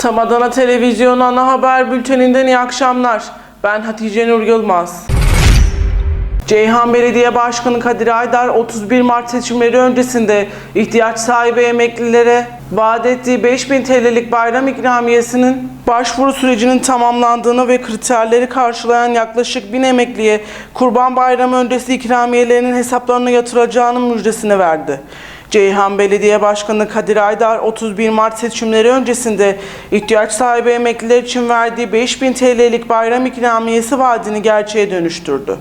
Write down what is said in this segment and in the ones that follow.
Tam Adana Televizyonu ana haber bülteninden iyi akşamlar. Ben Hatice Nur Yılmaz. Ceyhan Belediye Başkanı Kadir Aydar 31 Mart seçimleri öncesinde ihtiyaç sahibi emeklilere vaat ettiği 5000 TL'lik bayram ikramiyesinin başvuru sürecinin tamamlandığını ve kriterleri karşılayan yaklaşık 1000 emekliye Kurban Bayramı öncesi ikramiyelerinin hesaplarına yatırılacağının müjdesini verdi. Ceyhan Belediye Başkanı Kadir Aydar 31 Mart seçimleri öncesinde ihtiyaç sahibi emekliler için verdiği 5000 TL'lik bayram ikramiyesi vaadini gerçeğe dönüştürdü.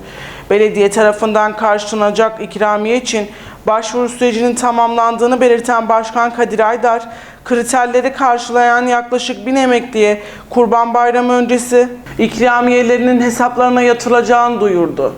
Belediye tarafından karşılanacak ikramiye için başvuru sürecinin tamamlandığını belirten Başkan Kadir Aydar, kriterleri karşılayan yaklaşık 1000 emekliye Kurban Bayramı öncesi ikramiyelerinin hesaplarına yatırılacağını duyurdu.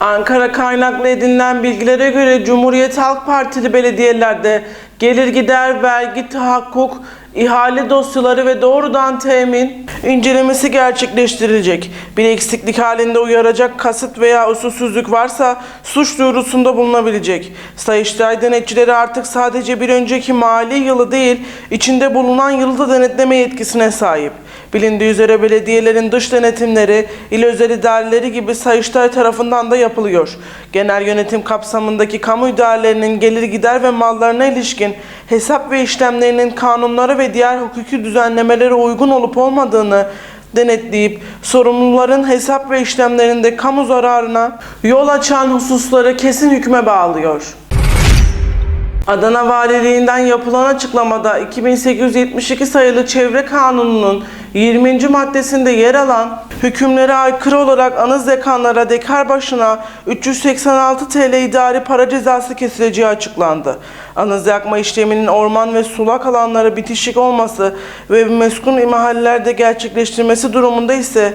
Ankara kaynaklı edinilen bilgilere göre Cumhuriyet Halk Partili belediyelerde gelir gider vergi tahakkuk, ihale dosyaları ve doğrudan temin incelemesi gerçekleştirilecek. Bir eksiklik halinde uyaracak kasıt veya usulsüzlük varsa suç duyurusunda bulunabilecek. Sayıştay denetçileri artık sadece bir önceki mali yılı değil, içinde bulunan yılı da denetleme yetkisine sahip. Bilindiği üzere belediyelerin dış denetimleri, il özel idareleri gibi Sayıştay tarafından da yapılıyor. Genel yönetim kapsamındaki kamu idarelerinin gelir gider ve mallarına ilişkin hesap ve işlemlerinin kanunlara ve diğer hukuki düzenlemelere uygun olup olmadığını denetleyip sorumluların hesap ve işlemlerinde kamu zararına yol açan hususları kesin hükme bağlıyor. Adana Valiliğinden yapılan açıklamada 2872 sayılı Çevre Kanunu'nun 20. maddesinde yer alan hükümlere aykırı olarak anız dekanlara dekar başına 386 TL idari para cezası kesileceği açıklandı. Anız yakma işleminin orman ve sulak alanlara bitişik olması ve meskun mahallelerde gerçekleştirmesi durumunda ise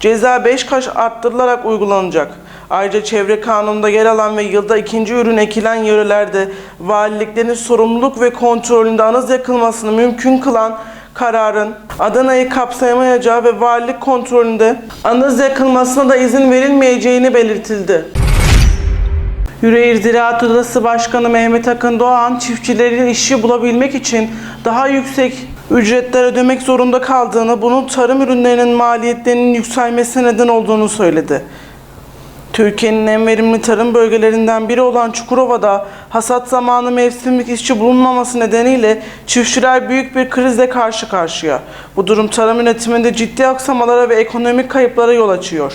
Ceza 5 kaş arttırılarak uygulanacak. Ayrıca çevre kanununda yer alan ve yılda ikinci ürün ekilen yörelerde valiliklerin sorumluluk ve kontrolünde anız yakılmasını mümkün kılan kararın Adana'yı kapsayamayacağı ve valilik kontrolünde anız yakılmasına da izin verilmeyeceğini belirtildi. Yüreğir Ziraat Odası Başkanı Mehmet Akın Doğan, çiftçilerin işçi bulabilmek için daha yüksek ücretler ödemek zorunda kaldığını, bunun tarım ürünlerinin maliyetlerinin yükselmesine neden olduğunu söyledi. Türkiye'nin en verimli tarım bölgelerinden biri olan Çukurova'da hasat zamanı mevsimlik işçi bulunmaması nedeniyle çiftçiler büyük bir krizle karşı karşıya. Bu durum tarım üretiminde ciddi aksamalara ve ekonomik kayıplara yol açıyor.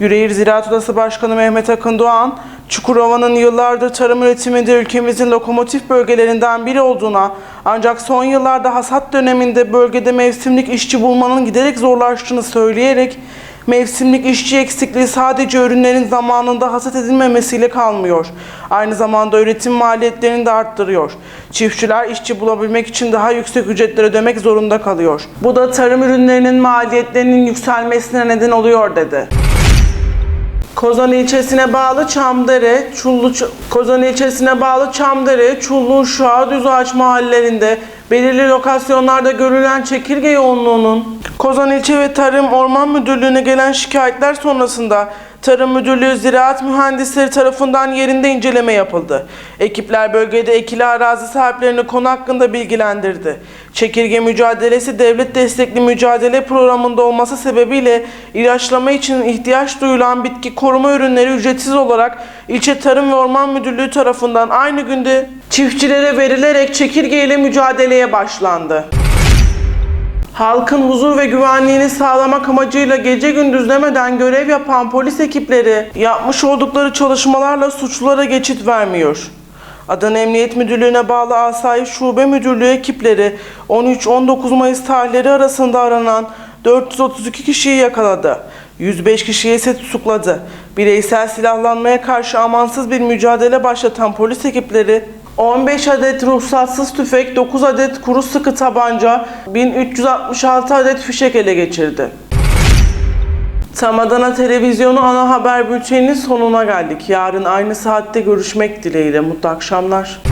Yüreğir Ziraat Odası Başkanı Mehmet Akın Doğan, Çukurova'nın yıllardır tarım üretiminde ülkemizin lokomotif bölgelerinden biri olduğuna ancak son yıllarda hasat döneminde bölgede mevsimlik işçi bulmanın giderek zorlaştığını söyleyerek mevsimlik işçi eksikliği sadece ürünlerin zamanında hasat edilmemesiyle kalmıyor. Aynı zamanda üretim maliyetlerini de arttırıyor. Çiftçiler işçi bulabilmek için daha yüksek ücretler ödemek zorunda kalıyor. Bu da tarım ürünlerinin maliyetlerinin yükselmesine neden oluyor dedi. Kozan ilçesine bağlı Çamdere, Çullu Kozan ilçesine bağlı Çamdere, Çullu, Uşağı, Düzağaç mahallelerinde belirli lokasyonlarda görülen çekirge yoğunluğunun Kozan İlçe ve Tarım Orman Müdürlüğü'ne gelen şikayetler sonrasında Tarım Müdürlüğü Ziraat Mühendisleri tarafından yerinde inceleme yapıldı. Ekipler bölgede ekili arazi sahiplerini konu hakkında bilgilendirdi. Çekirge mücadelesi devlet destekli mücadele programında olması sebebiyle ilaçlama için ihtiyaç duyulan bitki koruma ürünleri ücretsiz olarak ilçe Tarım ve Orman Müdürlüğü tarafından aynı günde çiftçilere verilerek çekirge ile mücadeleye başlandı. Halkın huzur ve güvenliğini sağlamak amacıyla gece gündüz demeden görev yapan polis ekipleri yapmış oldukları çalışmalarla suçlulara geçit vermiyor. Adana Emniyet Müdürlüğü'ne bağlı Asayiş Şube Müdürlüğü ekipleri 13-19 Mayıs tarihleri arasında aranan 432 kişiyi yakaladı. 105 kişiyi ise tutukladı. Bireysel silahlanmaya karşı amansız bir mücadele başlatan polis ekipleri 15 adet ruhsatsız tüfek, 9 adet kuru sıkı tabanca, 1366 adet fişek ele geçirdi. Tam Adana Televizyonu ana haber bülteninin sonuna geldik. Yarın aynı saatte görüşmek dileğiyle. Mutlu akşamlar.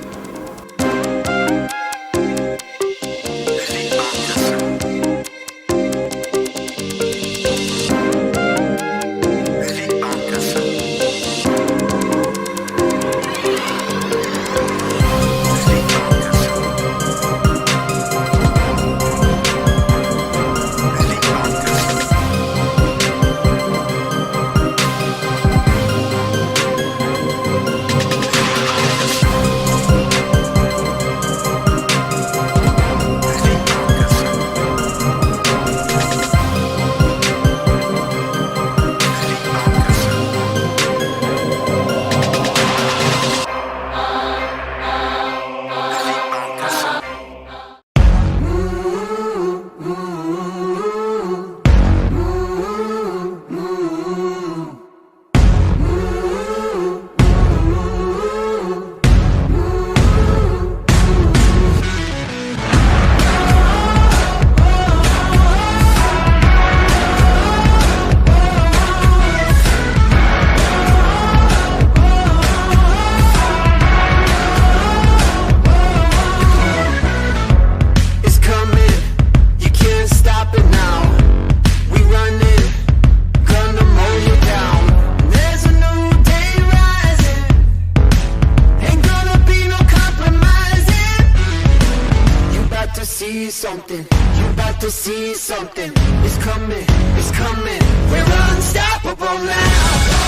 something. You about to see something. It's coming, it's coming. We're unstoppable now.